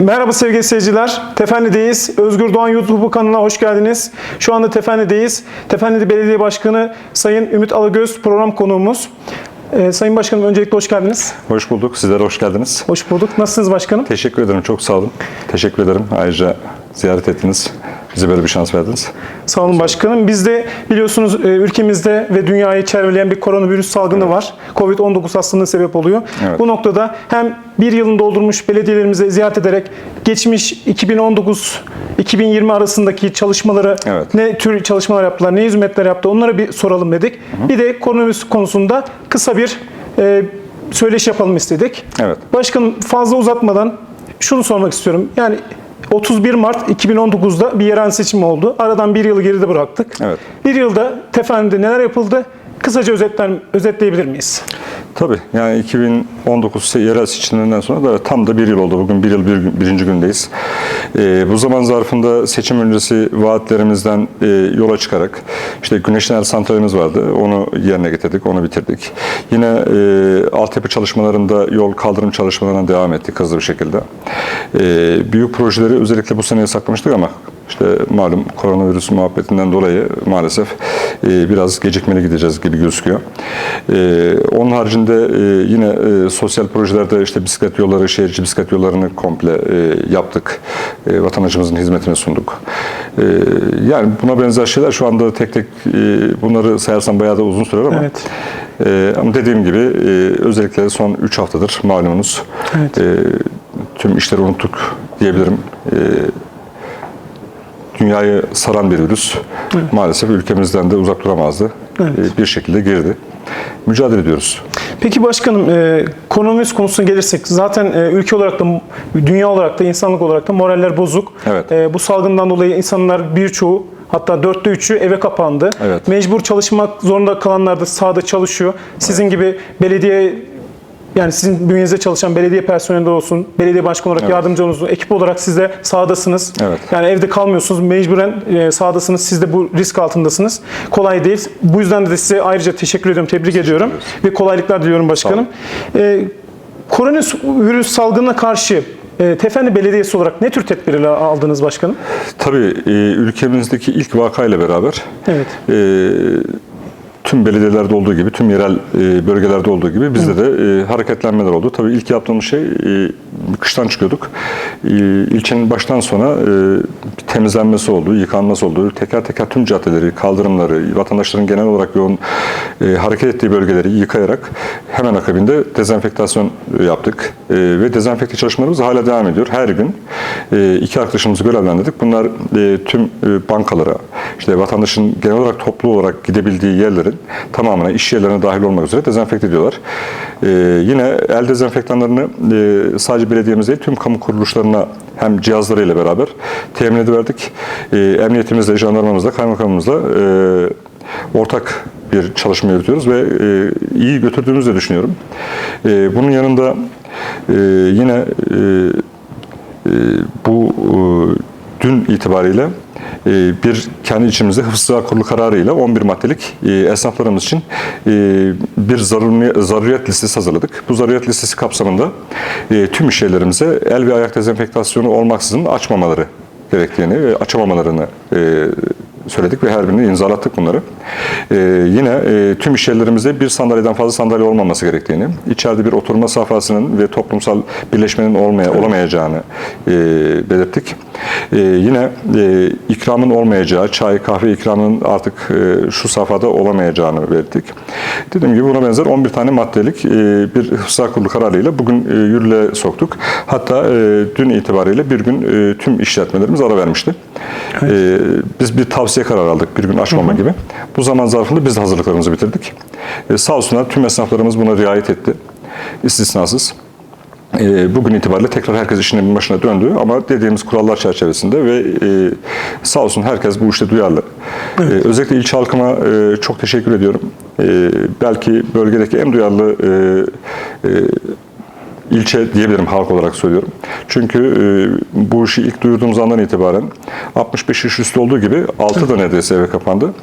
Merhaba sevgili seyirciler. Tefenli'deyiz. Özgür Doğan YouTube kanalına hoş geldiniz. Şu anda Tefenli'deyiz. Tefenli Belediye Başkanı Sayın Ümit Alagöz program konuğumuz. Ee, Sayın Başkanım öncelikle hoş geldiniz. Hoş bulduk. Sizlere hoş geldiniz. Hoş bulduk. Nasılsınız başkanım? Teşekkür ederim. Çok sağ olun. Teşekkür ederim. Ayrıca ziyaret ettiniz. Bize böyle bir şans verdiniz. Sağ olun başkanım. Biz de biliyorsunuz e, ülkemizde ve dünyayı çevreleyen bir koronavirüs salgını var. Covid-19 hastalığına sebep oluyor. Evet. Bu noktada hem bir yılını doldurmuş belediyelerimizi ziyaret ederek geçmiş 2019-2020 arasındaki çalışmaları Evet. ne tür çalışmalar yaptılar, ne hizmetler yaptı onları bir soralım dedik. Bir de koronavirüs konusunda kısa bir e, söyleşi yapalım istedik. Evet. Başkanım fazla uzatmadan şunu sormak istiyorum. Yani 31 Mart 2019'da bir yerel seçim oldu. Aradan bir yılı geride bıraktık. Evet. Bir yılda Tefenli'de neler yapıldı? Kısaca özetler, özetleyebilir miyiz? Tabii yani 2019 yerel seçimlerinden sonra da tam da bir yıl oldu. Bugün bir yıl bir, birinci gündeyiz. Ee, bu zaman zarfında seçim öncesi vaatlerimizden e, yola çıkarak işte Güneş Enerji Santralimiz vardı. Onu yerine getirdik, onu bitirdik. Yine e, altyapı çalışmalarında yol kaldırım çalışmalarına devam ettik hızlı bir şekilde. E, büyük projeleri özellikle bu seneye saklamıştık ama işte malum koronavirüs muhabbetinden dolayı maalesef e, biraz gecikmeli gideceğiz gibi gözüküyor. E, onun haricinde e, yine e, sosyal projelerde işte bisiklet yolları, şehirci bisiklet yollarını komple e, yaptık. E, vatandaşımızın hizmetine sunduk. E, yani buna benzer şeyler şu anda tek tek e, bunları sayarsam bayağı da uzun sürer ama Evet. e, ama dediğim gibi e, özellikle son 3 haftadır malumunuz Evet. e, tüm işleri unuttuk diyebilirim. E, dünyayı saran bir virüs maalesef ülkemizden de uzak duramazdı. Evet. E, bir şekilde girdi. Mücadele ediyoruz. Peki başkanım e, koronavirüs konusuna gelirsek zaten e, ülke olarak da dünya olarak da insanlık olarak da moraller bozuk. Evet. E, bu salgından dolayı insanlar birçoğu hatta dörtte üçü eve kapandı. Evet. Mecbur çalışmak zorunda kalanlar da sahada çalışıyor. Sizin gibi belediye yani sizin bünyenizde çalışan belediye personeli de olsun, belediye başkanı olarak Evet. yardımcı olsun, ekip olarak siz de sahadasınız. Evet. Yani evde kalmıyorsunuz, mecburen e, sahadasınız, siz de bu risk altındasınız. Kolay değil. Bu yüzden de size ayrıca teşekkür ediyorum, tebrik ediyorum. Ve kolaylıklar diliyorum başkanım. E, koronavirüs salgınına karşı e, Tefendi Belediyesi olarak ne tür tedbirler aldınız başkanım? Tabii e, ülkemizdeki ilk vakayla beraber Evet. e, tüm belediyelerde olduğu gibi, tüm yerel e, bölgelerde olduğu gibi bizde de e, hareketlenmeler oldu. Tabii ilk yaptığımız şey e, kıştan çıkıyorduk. E, ilçenin baştan sona e, bir temizlenmesi oldu, yıkanması oldu. Teker teker tüm caddeleri, kaldırımları, vatandaşların genel olarak yoğun e, hareket ettiği bölgeleri yıkayarak hemen akabinde dezenfektasyon yaptık. E, ve dezenfekte çalışmalarımız hala devam ediyor. Her gün e, iki arkadaşımızı görevlendirdik. Bunlar e, tüm e, bankalara, işte vatandaşın genel olarak toplu olarak gidebildiği yerlerin tamamına, iş yerlerine dahil olmak üzere dezenfekte ediyorlar. E, yine el dezenfektanlarını e, sadece belediyemiz değil, tüm kamu kuruluşlarına hem cihazlarıyla beraber temin ediverdik. E, emniyetimizle, jandarmamızla, kaymakamımızla e, ortak bir çalışma yürütüyoruz ve e, iyi götürdüğümüzü de düşünüyorum. E, bunun yanında e, yine e, e, bu e, dün itibariyle e, bir kendi içimizde hıfzı Sığa kurulu kararıyla 11 maddelik e, esnaflarımız için e, bir zaruri, zaruriyet listesi hazırladık. Bu zaruriyet listesi kapsamında tüm iş yerlerimize el ve ayak dezenfektasyonu olmaksızın açmamaları gerektiğini ve açamamalarını söyledik ve her birini imzalattık bunları. Ee, yine e, tüm iş yerlerimizde bir sandalyeden fazla sandalye olmaması gerektiğini, içeride bir oturma safhasının ve toplumsal birleşmenin olmaya, olamayacağını e, belirttik. E, yine e, ikramın olmayacağı, çay, kahve ikramının artık e, şu safhada olamayacağını belirttik. Dediğim gibi buna benzer 11 tane maddelik e, bir hıfzı kurulu kararıyla bugün e, yürürlüğe soktuk. Hatta e, dün itibariyle bir gün e, tüm işletmelerimiz ara vermişti. E, biz bir tavsiye kararı aldık bir gün açmama gibi. Bu zaman zarfında biz de hazırlıklarımızı bitirdik. E, sağ olsunlar tüm esnaflarımız buna riayet etti. İstisnasız. E, bugün itibariyle tekrar herkes işinin başına döndü ama dediğimiz kurallar çerçevesinde ve e, sağ olsun herkes bu işte duyarlı. E, özellikle ilçe halkıma e, çok teşekkür ediyorum. E, belki bölgedeki en duyarlı e, ilçe diyebilirim halk olarak söylüyorum. Çünkü e, bu işi ilk duyurduğumuz andan itibaren 65 yaş üstü olduğu gibi 6 da neredeyse eve kapandı.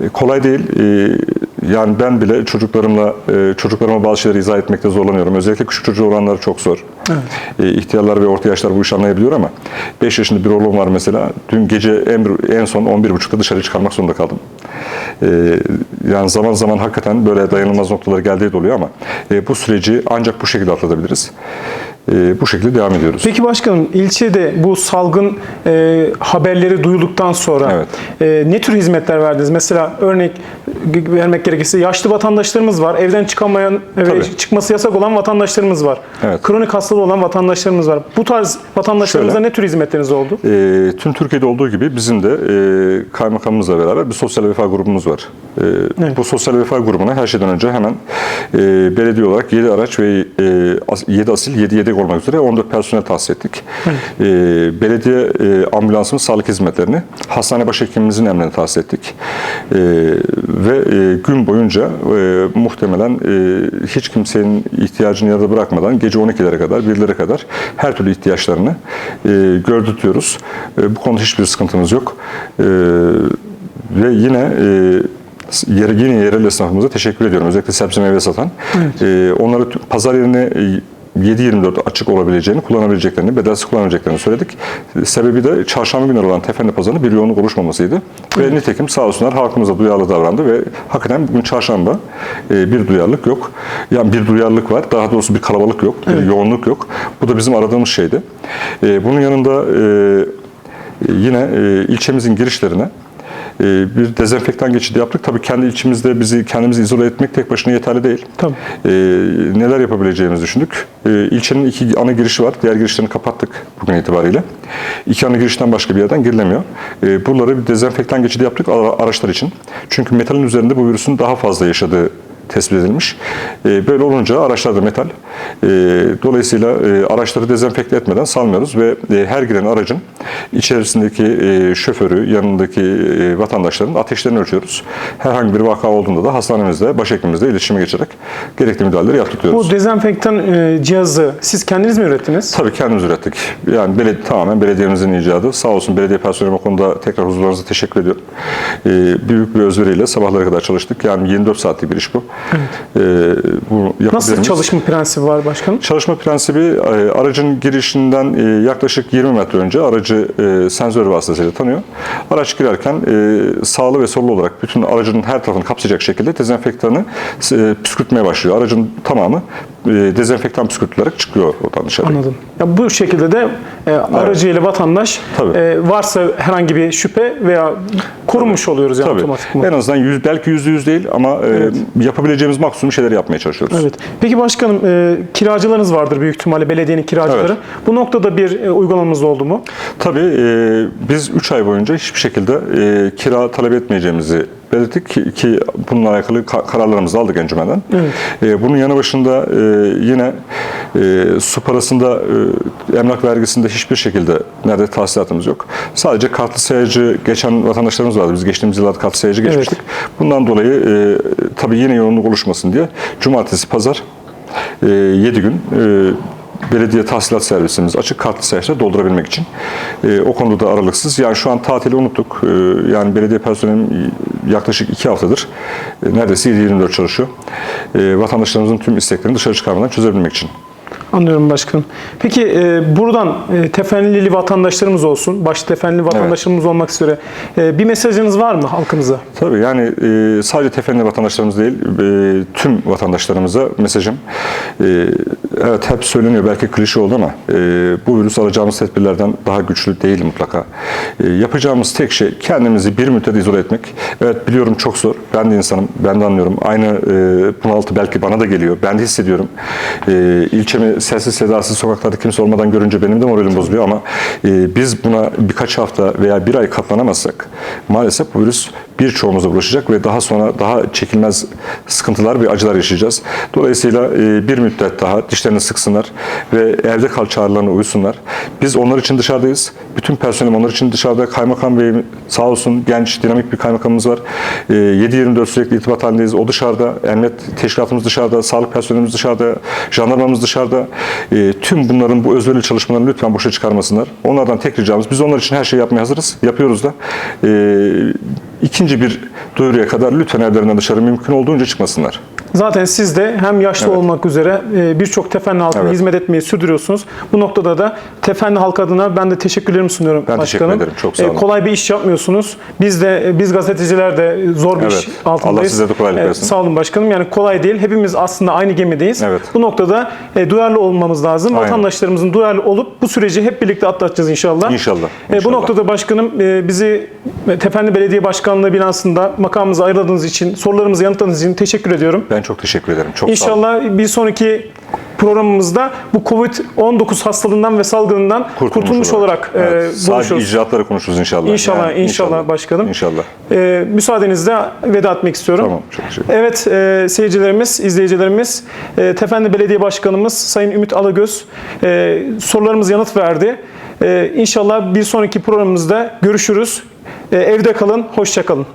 E, kolay değil. E, yani ben bile çocuklarımla e, çocuklarıma bazı şeyleri izah etmekte zorlanıyorum. Özellikle küçük çocuğu olanlar çok zor. E, ihtiyarlar ve orta yaşlar bu işi anlayabiliyor ama 5 yaşında bir oğlum var mesela. Dün gece en, en son 11.30'da dışarı çıkarmak zorunda kaldım. E, yani zaman zaman hakikaten böyle dayanılmaz noktalar geldiği de oluyor ama e, bu süreci ancak bu şekilde atlatabiliriz. E, bu şekilde devam ediyoruz. Peki başkanım ilçede bu salgın e, haberleri duyulduktan sonra Evet. e, ne tür hizmetler verdiniz? Mesela örnek vermek gerekirse yaşlı vatandaşlarımız var. Evden çıkamayan ve çıkması yasak olan vatandaşlarımız var. Evet. Kronik hastalığı olan vatandaşlarımız var. Bu tarz vatandaşlarımıza Şöyle. ne tür hizmetleriniz oldu? E, tüm Türkiye'de olduğu gibi bizim de e, kaymakamımızla beraber bir sosyal vefa grubumuz var. E, Evet. Bu sosyal vefa grubuna her şeyden önce hemen e, belediye olarak 7 araç ve e, 7 asil 7 yedek olmak üzere 14 personel tahsis ettik. E, belediye e, ambulansımız sağlık hizmetlerini hastane başhekimimizin emrine tahsis ettik. E, ve e, gün boyunca e, muhtemelen e, hiç kimsenin ihtiyacını yarıda bırakmadan gece 12'lere kadar 1'lere kadar her türlü ihtiyaçlarını e, gördürtüyoruz. E, bu konuda hiçbir sıkıntımız yok. E, ve yine e, yine yerel esnafımıza teşekkür ediyorum. Özellikle sebze meyve satan. E, onlara tü- pazar yerine e, 7-24 açık olabileceğini, kullanabileceklerini, bedelsiz kullanabileceklerini söyledik. Sebebi de çarşamba günleri olan Tefendi Pazarı'nın bir yoğunluk oluşmamasıydı. Ve nitekim sağ olsunlar halkımıza duyarlı davrandı ve hakikaten bugün çarşamba e, bir duyarlılık yok. Yani bir duyarlılık var. Daha doğrusu bir kalabalık yok, bir yoğunluk yok. Bu da bizim aradığımız şeydi. E, bunun yanında e, yine e, ilçemizin girişlerine bir dezenfektan geçidi yaptık. Tabii kendi ilçemizde bizi kendimizi izole etmek tek başına yeterli değil. Tabii. E, neler yapabileceğimizi düşündük. E, ilçenin iki ana girişi var. Diğer girişlerini kapattık bugün itibariyle. İki ana girişten başka bir yerden girilemiyor. E, buraları bir dezenfektan geçidi yaptık ara- araçlar için. Çünkü metalin üzerinde bu virüsün daha fazla yaşadığı tespit edilmiş. E, Böyle olunca araçlarda metal. E, Dolayısıyla e, araçları dezenfekte etmeden salmıyoruz ve her giren aracın içerisindeki şoförü, yanındaki vatandaşların ateşlerini ölçüyoruz. Herhangi bir vaka olduğunda da hastanemizde, başhekimimizle iletişime geçerek gerekli müdahaleleri yaptırıyoruz. Bu dezenfektan cihazı siz kendiniz mi ürettiniz? Tabii kendimiz ürettik. Yani beledi tamamen belediyemizin icadı. Sağ olsun belediye personeli konuda tekrar huzurlarınıza teşekkür ediyorum. Büyük bir özveriyle sabahlara kadar çalıştık. Yani 24 saatlik bir iş bu. Ee, bu yapabilir Nasıl çalışma prensibi var başkanım? Çalışma prensibi e, aracın girişinden e, yaklaşık 20 metre önce aracı e, sensör vasıtasıyla tanıyor. Araç girerken sağlı ve sollu olarak bütün aracın her tarafını kapsayacak şekilde dezenfektanı püskürtmeye başlıyor. Aracın tamamı dezenfektan püskürtülerek çıkıyor oradan dışarı. Anladım. Ya bu şekilde de e, aracıyla vatandaş Tabii. e, varsa herhangi bir şüphe veya korunmuş oluyoruz yani Tabii. otomatikman. En azından yüz, belki yüzde yüz değil ama e, yapabileceğimiz maksimum şeyler yapmaya çalışıyoruz. Evet. Peki başkanım e, kiracılarınız vardır büyük ihtimalle belediyenin kiracıları. Evet. Bu noktada bir e, uygulamamız oldu mu? Tabii e, biz 3 ay boyunca hiçbir şekilde e, kira talep etmeyeceğimizi belirttik ki, ki bununla alakalı ka- kararlarımızı aldık encümenden. E, bunun yanı başında e, yine e, su parasında, e, emlak vergisinde hiçbir şekilde nerede tahsilatımız yok. Sadece kartlı sayacı geçen vatandaşlarımız vardı. Biz geçtiğimiz yıllarda kartlı sayacı geçmiştik. Bundan dolayı e, tabii yine yoğunluk oluşmasın diye cumartesi, pazar 7 gün e, belediye tahsilat servisimiz açık kartlı sayaçları doldurabilmek için. E, o konuda da aralıksız. Yani şu an tatili unuttuk. E, yani belediye personelim yaklaşık iki haftadır e, neredeyse 7-24 çalışıyor. E, vatandaşlarımızın tüm isteklerini dışarı çıkarmadan çözebilmek için. Anlıyorum başkanım. Peki e, buradan e, tefenlili vatandaşlarımız olsun, başta tefenli vatandaşlarımız olmak üzere e, bir mesajınız var mı halkımıza? Tabii yani e, sadece tefenli vatandaşlarımız değil, e, tüm vatandaşlarımıza mesajım. E, evet hep söyleniyor belki klişe oldu ama e, bu virüs alacağımız tedbirlerden daha güçlü değil mutlaka. E, yapacağımız tek şey kendimizi bir müddet izole etmek. Evet biliyorum çok zor. Ben de insanım, ben de anlıyorum. Aynı e, bunaltı belki bana da geliyor. Ben de hissediyorum. E, ilçemi sessiz sedasız sokaklarda kimse olmadan görünce benim de moralim bozuluyor ama e, biz buna birkaç hafta veya bir ay katlanamazsak maalesef bu virüs birçoğumuza bulaşacak ve daha sonra daha çekilmez sıkıntılar ve acılar yaşayacağız. Dolayısıyla e, bir müddet daha dişlerini sıksınlar ve evde kal çağrılarına uysunlar. Biz onlar için dışarıdayız. Bütün personel onlar için dışarıda. Kaymakam Bey sağ olsun genç, dinamik bir kaymakamımız var. E, 7-24 sürekli irtibat halindeyiz. O dışarıda, emniyet teşkilatımız dışarıda, sağlık personelimiz dışarıda, jandarmamız dışarıda. E, tüm bunların bu özverili çalışmalarını lütfen boşa çıkarmasınlar. Onlardan tek ricamız, biz onlar için her şeyi yapmaya hazırız. Yapıyoruz da. İkinci bir duyuruya kadar lütfen evlerinden dışarı mümkün olduğunca çıkmasınlar. Zaten siz de hem yaşlı Evet. olmak üzere e, birçok Tefenli halkına Evet. hizmet etmeyi sürdürüyorsunuz. Bu noktada da Tefenli halk adına ben de teşekkürlerimi sunuyorum Ben teşekkür başkanım. ederim. Çok sağ E, olun. Kolay bir iş yapmıyorsunuz. Biz de e, biz gazeteciler de zor bir Evet. iş altındayız. Allah size de kolaylık versin. Sağ olun başkanım. Yani kolay değil. Hepimiz aslında aynı gemideyiz. Evet. Bu noktada duyarlı olmamız lazım. Aynen. Vatandaşlarımızın duyarlı olup bu süreci hep birlikte atlatacağız inşallah. İnşallah, E, bu inşallah. noktada başkanım bizi Tefenli Belediye Başkanlığı binasında makamımızı ayırladığınız için, sorularımızı yanıtladığınız için teşekkür ediyorum. Ben çok teşekkür ederim. Çok sağ olun. İnşallah bir sonraki programımızda bu Covid-19 hastalığından ve salgınından kurtulmuş, olarak, e, Evet, sadece buluşuruz. icraatları konuşuruz inşallah. İnşallah, Yani inşallah başkanım. İnşallah. E, müsaadenizle veda etmek istiyorum. Tamam, çok teşekkür ederim. Evet e, seyircilerimiz, izleyicilerimiz, e, Tefendi Belediye Başkanımız Sayın Ümit Alagöz e, sorularımıza yanıt verdi. E, inşallah bir sonraki programımızda görüşürüz. E, evde kalın, hoşça kalın.